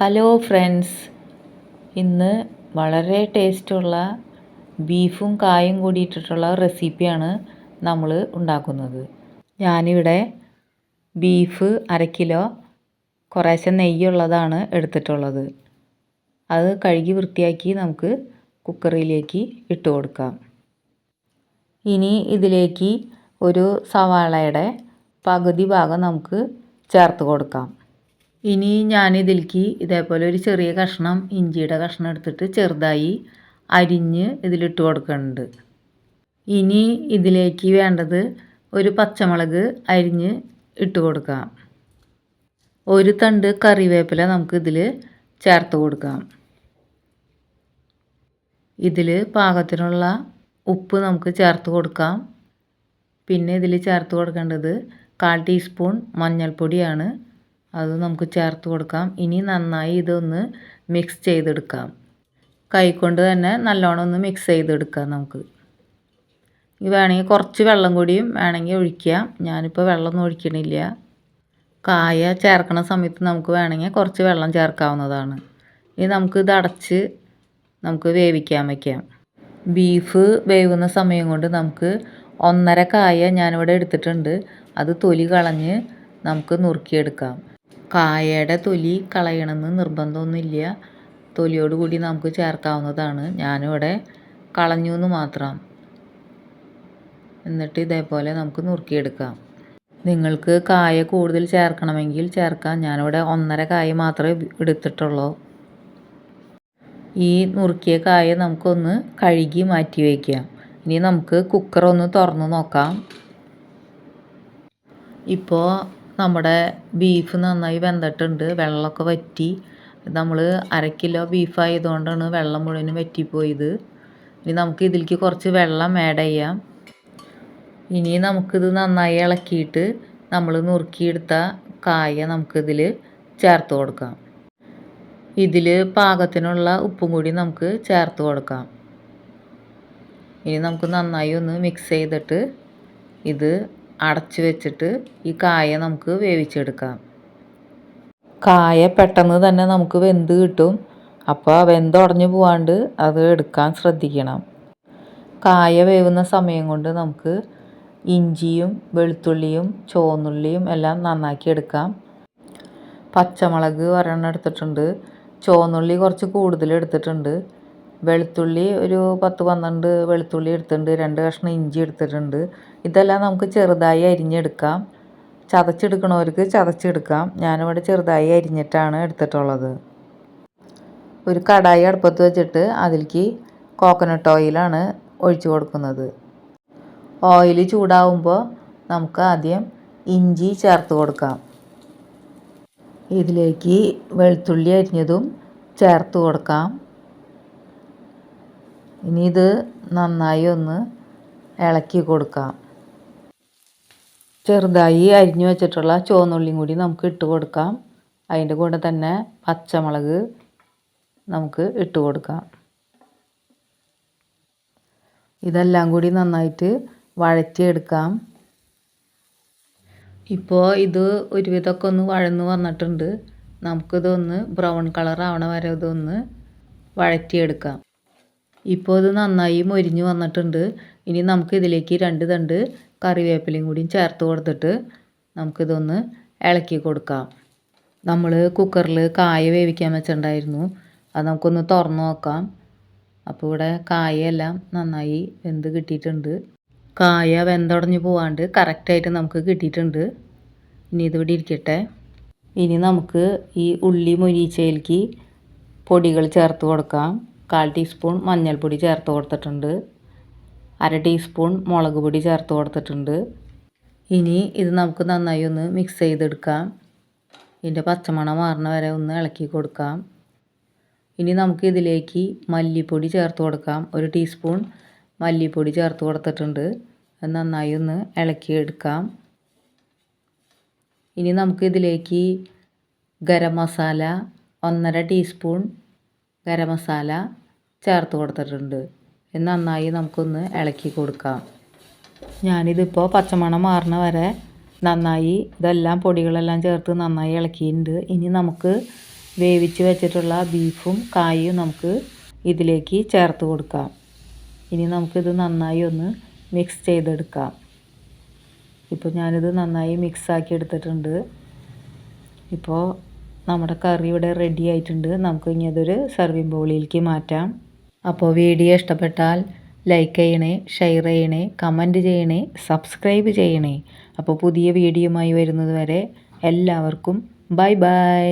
Hello friends ഇന്ന് വളരെ ടേസ്റ്റുള്ള ബീഫും കായും കൂടി ഇട്ടിട്ടുള്ള റെസിപ്പിയാണ് നമ്മൾ ഉണ്ടാക്കുന്നത്. ഞാനിവിടെ ബീഫ് അര കിലോ കുറേശ്ശെ നെയ്യുള്ളതാണ് എടുത്തിട്ടുള്ളത്. അത് കഴുകി വൃത്തിയാക്കി നമുക്ക് കുക്കറിലേക്ക് ഇട്ട് കൊടുക്കാം. ഇനി ഇതിലേക്ക് ഒരു സവാളയുടെ പകുതി ഭാഗം നമുക്ക് ചേർത്ത് കൊടുക്കാം. ഇനി ഞാനിതിലേക്ക് ഇതേപോലെ ഒരു ചെറിയ കഷ്ണം ഇഞ്ചിയുടെ കഷ്ണം എടുത്തിട്ട് ചെറുതായി അരിഞ്ഞ് ഇതിലിട്ട് കൊടുക്കുന്നുണ്ട് ഇനി ഇതിലേക്ക് വേണ്ടത് ഒരു പച്ചമുളക് അരിഞ്ഞ് ഇട്ട് കൊടുക്കാം. ഒരു തണ്ട് കറിവേപ്പില നമുക്ക് ഇതിൽ ചേർത്ത് കൊടുക്കാം. ഇതിൽ പാകത്തിനുള്ള ഉപ്പ് നമുക്ക് ചേർത്ത് കൊടുക്കാം. പിന്നെ ഇതിൽ ചേർത്ത് കൊടുക്കേണ്ടത് കാൽ ടീസ്പൂൺ മഞ്ഞൾപ്പൊടിയാണ്. അത് നമുക്ക് ചേർത്ത് കൊടുക്കാം. ഇനി നന്നായി ഇതൊന്ന് മിക്സ് ചെയ്തെടുക്കാം. കൈ കൊണ്ട് തന്നെ നല്ലോണം ഒന്ന് മിക്സ് ചെയ്തെടുക്കാം നമുക്ക്. വേണമെങ്കിൽ കുറച്ച് വെള്ളം കൂടിയും വേണമെങ്കിൽ ഒഴിക്കാം. ഞാനിപ്പോൾ വെള്ളമൊന്നും ഒഴിക്കണില്ല. കായ ചേർക്കണ സമയത്ത് നമുക്ക് വേണമെങ്കിൽ കുറച്ച് വെള്ളം ചേർക്കാവുന്നതാണ്. ഇനി നമുക്ക് ഇത് അടച്ച് നമുക്ക് വേവിക്കാൻ വയ്ക്കാം ബീഫ് വേവുന്ന സമയം കൊണ്ട് നമുക്ക് ഒന്നര കായ ഞാനിവിടെ എടുത്തിട്ടുണ്ട്. അത് തൊലി കളഞ്ഞ് നമുക്ക് നുറുക്കിയെടുക്കാം. കായയുടെ തൊലി കളയണമെന്ന് നിർബന്ധമൊന്നുമില്ല. തൊലിയോട് കൂടി നമുക്ക് ചേർക്കാവുന്നതാണ്. ഞാനിവിടെ കളഞ്ഞു എന്ന് മാത്രം. എന്നിട്ട് ഇതേപോലെ നമുക്ക് നുറുക്കിയെടുക്കാം. നിങ്ങൾക്ക് കായ കൂടുതൽ ചേർക്കണമെങ്കിൽ ചേർക്കാം. ഞാനിവിടെ ഒന്നര കായ മാത്രമേ എടുത്തിട്ടുള്ളൂ. ഈ നുറുക്കിയ കായ നമുക്കൊന്ന് കഴുകി മാറ്റി വയ്ക്കാം. ഇനി നമുക്ക് കുക്കർ ഒന്ന് തുറന്ന് നോക്കാം. ഇപ്പോൾ നമ്മുടെ ബീഫ് നന്നായി വെന്തിട്ടുണ്ട്. വെള്ളമൊക്കെ വറ്റി. നമ്മൾ അര കിലോ ബീഫ് ആയതുകൊണ്ടാണ് വെള്ളം മുഴുവനും വറ്റിപ്പോയത്. ഇനി നമുക്ക് ഇതിലേക്ക് കുറച്ച് വെള്ളം ആഡ് ചെയ്യാം. ഇനി നമുക്കിത് നന്നായി ഇളക്കിയിട്ട് നമ്മൾ നുറുക്കിയെടുത്ത കായ നമുക്കിതിൽ ചേർത്ത് കൊടുക്കാം. ഇതിൽ പാകത്തിനുള്ള ഉപ്പും കൂടി നമുക്ക് ചേർത്ത് കൊടുക്കാം. ഇനി നമുക്ക് നന്നായി ഒന്ന് മിക്സ് ചെയ്തിട്ട് ഇത് അടച്ച് വെച്ചിട്ട് ഈ കായ നമുക്ക് വേവിച്ചെടുക്കാം. കായ പെട്ടെന്ന് തന്നെ നമുക്ക് വെന്ത് കിട്ടും. അപ്പോൾ വെന്തുടഞ്ഞു പോവാണ്ട് അത് എടുക്കാൻ ശ്രദ്ധിക്കണം. കായ വേവുന്ന സമയം കൊണ്ട് നമുക്ക് ഇഞ്ചിയും വെളുത്തുള്ളിയും ചുവന്നുള്ളിയും എല്ലാം നന്നാക്കി എടുക്കാം. പച്ചമുളക് ഒരെണ്ണം എടുത്തിട്ടുണ്ട്. ചുവന്നുള്ളി കുറച്ച് കൂടുതൽ എടുത്തിട്ടുണ്ട്. വെളുത്തുള്ളി ഒരു പത്ത് പന്ത്രണ്ട് വെളുത്തുള്ളി എടുത്തിട്ടുണ്ട് രണ്ട് കഷ്ണം ഇഞ്ചി എടുത്തിട്ടുണ്ട്. ഇതെല്ലാം നമുക്ക് ചെറുതായി അരിഞ്ഞെടുക്കാം. ചതച്ചെടുക്കണവർക്ക് ചതച്ചെടുക്കാം. ഞാനിവിടെ ചെറുതായി അരിഞ്ഞിട്ടാണ് എടുത്തിട്ടുള്ളത്. ഒരു കടായി അടുപ്പത്ത് വെച്ചിട്ട് അതിലേക്ക് കോക്കനട്ട് ഓയിലാണ് ഒഴിച്ചു കൊടുക്കുന്നത്. ഓയിൽ ചൂടാവുമ്പോൾ നമുക്ക് ആദ്യം ഇഞ്ചി ചേർത്ത് കൊടുക്കാം. ഇതിലേക്ക് വെളുത്തുള്ളി അരിഞ്ഞതും ചേർത്ത് കൊടുക്കാം. ഇനി ഇത് നന്നായി ഒന്ന് ഇളക്കി കൊടുക്കാം. ചെറുതായി അരിഞ്ഞു വെച്ചിട്ടുള്ള ചുവന്നുള്ളിയും കൂടി നമുക്ക് ഇട്ട് കൊടുക്കാം. അതിന്റെ കൂടെ തന്നെ പച്ചമുളക് നമുക്ക് ഇട്ട് കൊടുക്കാം. ഇതെല്ലാം കൂടി നന്നായിട്ട് വഴറ്റിയെടുക്കാം. ഇപ്പോൾ ഇത് ഒരുവിധമൊക്കെ ഒന്ന് വഴന്ന് വന്നിട്ടുണ്ട്. നമുക്കിതൊന്ന് ബ്രൗൺ കളർ ആവണ വരെ ഇതൊന്ന് വഴറ്റിയെടുക്കാം. ഇപ്പോൾ ഇത് നന്നായി മൊരിഞ്ഞ് വന്നിട്ടുണ്ട്. ഇനി നമുക്ക് ഇതിലേക്ക് രണ്ട് തണ്ട് കറിവേപ്പിലയും കൂടിയും ചേർത്ത് കൊടുത്തിട്ട് നമുക്കിതൊന്ന് ഇളക്കി കൊടുക്കാം. നമ്മൾ കുക്കറിൽ കായ വേവിക്കാൻ വെച്ചിട്ടുണ്ടായിരുന്നു. അത് നമുക്കൊന്ന് തുറന്ന് നോക്കാം. അപ്പോൾ ഇവിടെ കായയെല്ലാം നന്നായി വെന്ത് കിട്ടിയിട്ടുണ്ട്. കായ വെന്തുടഞ്ഞ് പോവാണ്ട് കറക്റ്റായിട്ട് നമുക്ക് കിട്ടിയിട്ടുണ്ട്. ഇനി ഇതിവിടെ ഇരിക്കട്ടെ. ഇനി നമുക്ക് ഈ ഉള്ളി മൊരീച്ചയിലേക്ക് പൊടികൾ ചേർത്ത് കൊടുക്കാം. കാൽ ടീസ്പൂൺ മഞ്ഞൾപ്പൊടി ചേർത്ത് കൊടുത്തിട്ടുണ്ട്. അര ടീസ്പൂൺ മുളക് പൊടി ചേർത്ത് കൊടുത്തിട്ടുണ്ട്. ഇനി ഇത് നമുക്ക് നന്നായി ഒന്ന് മിക്സ് ചെയ്തെടുക്കാം. ഇതിന്റെ പച്ചമണം മാറുന്ന വരെ ഒന്ന് ഇളക്കി കൊടുക്കാം. ഇനി നമുക്ക് ഇതിലേക്ക് മല്ലിപ്പൊടി ചേർത്ത് കൊടുക്കാം. ഒരു ടീസ്പൂൺ മല്ലിപ്പൊടി ചേർത്ത് കൊടുത്തിട്ടുണ്ട്. അത് നന്നായി ഒന്ന് ഇളക്കിയെടുക്കാം ഇനി നമുക്ക് ഇതിലേക്ക് ഗരം മസാല ഒന്നര ടീസ്പൂൺ ഗരം മസാല ചേർത്ത് കൊടുത്തിട്ടുണ്ട്. നന്നായി നമുക്കൊന്ന് ഇളക്കി കൊടുക്കാം. ഞാനിതിപ്പോൾ പച്ചമണം മാറണ വരെ നന്നായി ഇതെല്ലാം പൊടികളെല്ലാം ചേർത്ത് നന്നായി ഇളക്കിയിട്ടുണ്ട്. ഇനി നമുക്ക് വേവിച്ച് വെച്ചിട്ടുള്ള ബീഫും കായും നമുക്ക് ഇതിലേക്ക് ചേർത്ത് കൊടുക്കാം. ഇനി നമുക്കിത് നന്നായി ഒന്ന് മിക്സ് ചെയ്തെടുക്കാം. ഇപ്പോൾ ഞാനിത് നന്നായി മിക്സാക്കി എടുത്തിട്ടുണ്ട്. ഇപ്പോൾ നമ്മുടെ കറി ഇവിടെ റെഡി ആയിട്ടുണ്ട്. നമുക്ക് ഇനി അതൊരു സർവിങ് ബൗളിലേക്ക് മാറ്റാം. അപ്പോൾ വീഡിയോ ഇഷ്ടപ്പെട്ടാൽ ലൈക്ക് ചെയ്യണേ ഷെയർ ചെയ്യണേ കമന്റ് ചെയ്യണേ സബ്സ്ക്രൈബ് ചെയ്യണേ. അപ്പോൾ പുതിയ വീഡിയോയുമായി വരുന്നത് വരെ എല്ലാവർക്കും ബൈ ബൈ